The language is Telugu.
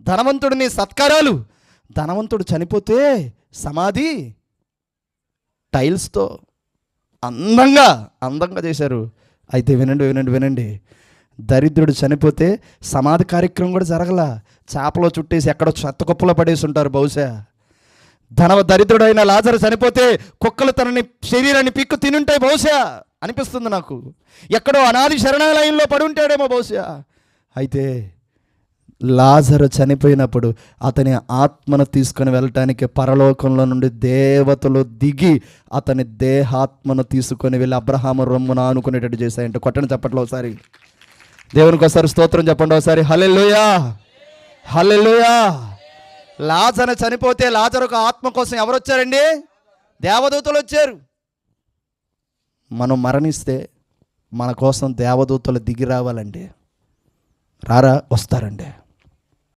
ధనవంతుడిని సత్కారాలు. ధనవంతుడు చనిపోతే సమాధి టైల్స్తో అందంగా అందంగా చేశారు. అయితే వినండి వినండి వినండి. దరిద్రుడు చనిపోతే సమాధి కార్యక్రమం కూడా జరగల. చేపలో చుట్టేసి ఎక్కడో చెత్త కుప్పలో పడేసి ఉంటారు బహుశా. ధన దరిద్రుడైన లాజరు చనిపోతే కుక్కలు తనని శరీరాన్ని పిక్కు తినుంటాయి బహుశా. అనిపిస్తుంది నాకు. ఎక్కడో అనాది శరణాలయంలో పడి ఉంటాడేమో బహుశా. అయితే లాజరు చనిపోయినప్పుడు అతని ఆత్మను తీసుకొని వెళ్ళటానికి పరలోకంలో నుండి దేవతలు దిగి అతని దేహాత్మను తీసుకొని వెళ్ళి అబ్రహాము రొమ్మున అనుకునేటట్టు చేశాయంటే. కొట్టని చెప్పట్లో ఒకసారి. దేవునికి ఒకసారి స్తోత్రం చెప్పండి ఒకసారి. హల్లెలూయా! హల్లెలూయా! లాజరు చనిపోతే లాజరుకు ఆత్మ కోసం ఎవరు వచ్చారండి దేవదూతలు వచ్చారు. మనం మరణిస్తే మన కోసం దేవదూతలు దిగి రావాలండి. రారా వస్తారండి.